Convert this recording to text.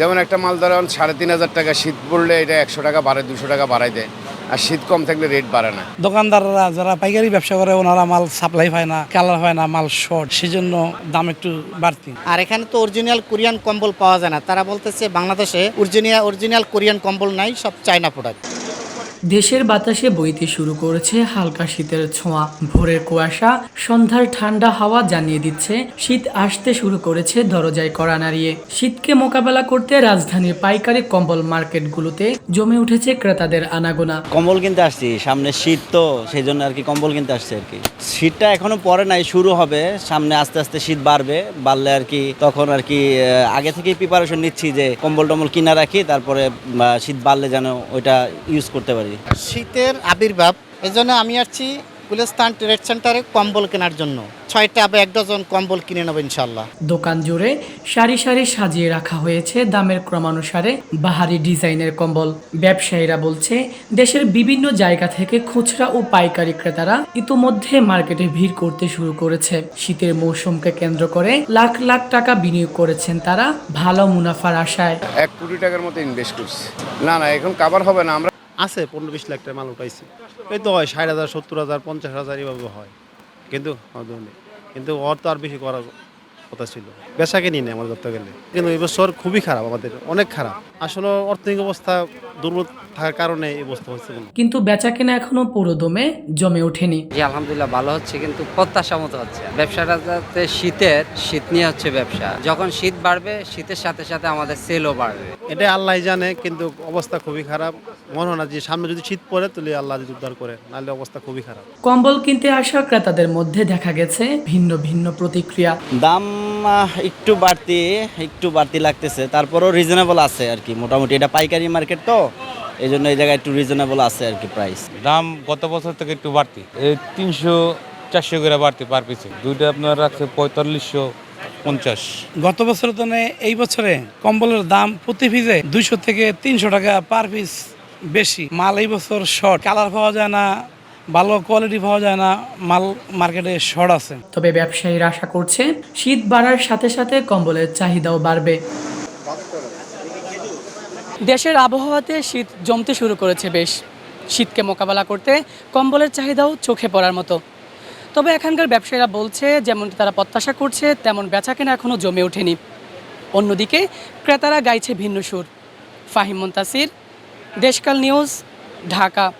যেমন একটা মাল ধরেন সাড়ে তিন হাজার টাকা শীত পড়লে এটা একশো টাকা বাড়ে দুশো টাকা বাড়াই দেয়। আর শীত কম থাকলে রেট বাড়ে না। দোকানদাররা যারা পাইকারি ব্যবসা করে ওনারা মাল সাপ্লাই হয় না কালার হয় না মাল শর্ট সেই জন্য দাম একটু বাড়তি। আর এখানে তো অরিজিনাল কোরিয়ান কম্বল পাওয়া যায় না। তারা বলতেছে বাংলাদেশে অরিজিনাল অরিজিনাল কোরিয়ান কম্বল নাই সব চায়না প্রোডাক্ট দেশের বাতাসে বইতে শুরু করেছে হালকা শীতের ছোঁয়া। ভোরের কুয়াশা, সন্ধ্যার ঠান্ডা হাওয়া জানিয়ে দিচ্ছে, শীত আসতে শুরু করেছে দরজায় কড়া নাড়িয়ে। শীতকে মোকাবেলা করতে রাজধানীর পাইকারি কম্বল মার্কেটগুলোতে জমে উঠেছে ক্রেতাদের আনাগোনা। কম্বল কিনতে আসছি, সামনে শীত তো সেই জন্য আর কি কম্বল কিনতে আসছে আর কি। শীতটা এখনও পরে নাই, শুরু হবে, সামনে আস্তে আস্তে শীত বাড়বে, বাড়লে আর কি তখন আর কি আগে থেকেই প্রিপারেশন নিচ্ছি যে কম্বল টম্বল কিনা রাখি, তারপরে শীত বাড়লে যেন ওইটা ইউজ করতে পারি। শীতের আবির্ভাব এই জন্য আমি আসছি গুলিস্তান ট্রেড সেন্টারে কম্বল কেনার জন্য। ছয়টা বা এক ডজন কম্বল কিনে নেব ইনশাল্লাহ দোকান জুড়ে সারি সারি সাজিয়ে রাখা হয়েছে দামের ক্রমানুসারে বাহারি ডিজাইনের কম্বল। ব্যবসায়ীরা বলছে দেশের বিভিন্ন জায়গা থেকে খুচরা ও পাইকারি ক্রেতারা ইতোমধ্যে মার্কেটে ভিড় করতে শুরু করেছে। শীতের মৌসুমকে কেন্দ্র করে লাখ লাখ টাকা বিনিয়োগ করেছেন তারা ভালো মুনাফার আশায়। এক কোটি টাকার মতো ইনভেস্ট করছে। না না এখন কাবার হবে না। আমরা আছে পনেরো বিশ লাখ টাকা মাল উঠাইছি। এই তো হয় ষাট হাজার সত্তর হাজার পঞ্চাশ হাজার এভাবে হয়। কিন্তু কিন্তু ওর তো আর বেশি করার কথা ছিল। বেচাকে নিয়ে নেই আমার ধরতে গেলে। কিন্তু এবছর খুবই খারাপ আমাদের অনেক খারাপ। আসলে অর্থনৈতিক অবস্থা দুর্বল থাকার কারণে এই অবস্থা হচ্ছে। কিন্তু বেচাকেনা এখনও পুরো দমে জমে ওঠেনি। জি আলহামদুলিল্লাহ ভালো হচ্ছে কিন্তু প্রত্যাশা মতো হচ্ছে। ব্যবসাটা যাতে শীতের শীত নিয়ে হচ্ছে ব্যবসা। যখন শীত বাড়বে শীতের সাথে সাথে আমাদের সেলও বাড়বে। এটা আল্লাহ জানে কিন্তু অবস্থা খুবই খারাপ। মনে হয় না যে সামনে যদি শীত পড়ে তাহলে আল্লাহ যদি উদ্ধার করে নাহলে অবস্থা খুবই খারাপ। কম্বল কিনতে আসা ক্রেতাদের মধ্যে দেখা গেছে ভিন্ন ভিন্ন প্রতিক্রিয়া। দাম একটু বাড়তি একটু বাড়তি লাগতেছে। তারপরেও রিজনেবল আছে আর কি মোটামুটি। এটা পাইকারি মার্কেট তো এই জন্য এই জায়গায় একটু রিজনেবল আছে আর কি প্রাইস দাম গত বছর থেকে একটু বাড়তি। এই তিনশো চারশো করে বাড়তি পার পিসে দুইটা আপনার রাখছে পঁয়তাল্লিশশো পঞ্চাশ। গত বছরের তুলনায় এই বছরে কম্বলের দাম প্রতি পিসে দুইশো থেকে তিনশো টাকা পার পিস বেশি। মাল এই বছর শর্ট কালার পাওয়া যায় না ভালো কোয়ালিটি পাওয়া যায় না মাল মার্কেটে শর্ট আছে। তবে ব্যবসায়ীরা আশা করছে শীত বাড়ার সাথে সাথে কম্বলের চাহিদাও বাড়বে। দেশের আবহাওয়াতে শীত জমতে শুরু করেছে বেশ। শীতকে মোকাবেলা করতে কম্বলের চাহিদাও চোখে পড়ার মতো। তবে এখানকার ব্যবসায়ীরা বলছে যেমনটি তারা প্রত্যাশা করছে তেমন বেচাকেনা এখনও জমে ওঠেনি। অন্যদিকে ক্রেতারা গাইছে ভিন্ন সুর। ফাহিম মুন্তাসির देशकल न्यूज़ ढाका।